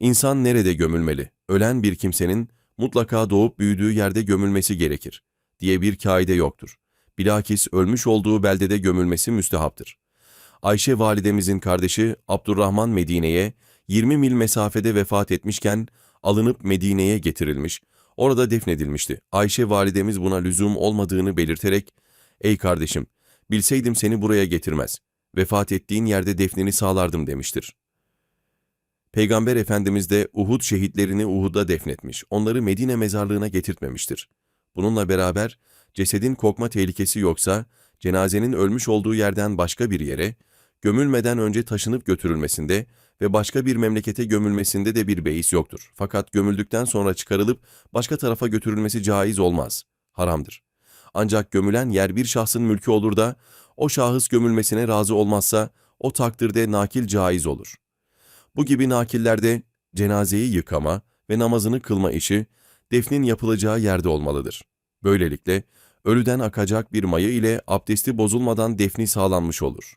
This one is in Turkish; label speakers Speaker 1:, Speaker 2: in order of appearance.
Speaker 1: İnsan nerede gömülmeli? Ölen bir kimsenin mutlaka doğup büyüdüğü yerde gömülmesi gerekir diye bir kaide yoktur. Bilakis ölmüş olduğu beldede gömülmesi müstehaptır. Ayşe validemizin kardeşi Abdurrahman Medine'ye 20 mil mesafede vefat etmişken alınıp Medine'ye getirilmiş, orada defnedilmişti. Ayşe validemiz buna lüzum olmadığını belirterek, ''Ey kardeşim, bilseydim seni buraya getirmez, vefat ettiğin yerde defnini sağlardım.'' demiştir. Peygamber Efendimiz de Uhud şehitlerini Uhud'a defnetmiş, onları Medine mezarlığına getirtmemiştir. Bununla beraber cesedin kokma tehlikesi yoksa, cenazenin ölmüş olduğu yerden başka bir yere, gömülmeden önce taşınıp götürülmesinde ve başka bir memlekete gömülmesinde de bir beis yoktur. Fakat gömüldükten sonra çıkarılıp başka tarafa götürülmesi caiz olmaz, haramdır. Ancak gömülen yer bir şahsın mülkü olur da, o şahıs gömülmesine razı olmazsa, o takdirde nakil caiz olur. Bu gibi nakillerde cenazeyi yıkama ve namazını kılma işi defnin yapılacağı yerde olmalıdır. Böylelikle ölüden akacak bir maya ile abdesti bozulmadan defni sağlanmış olur.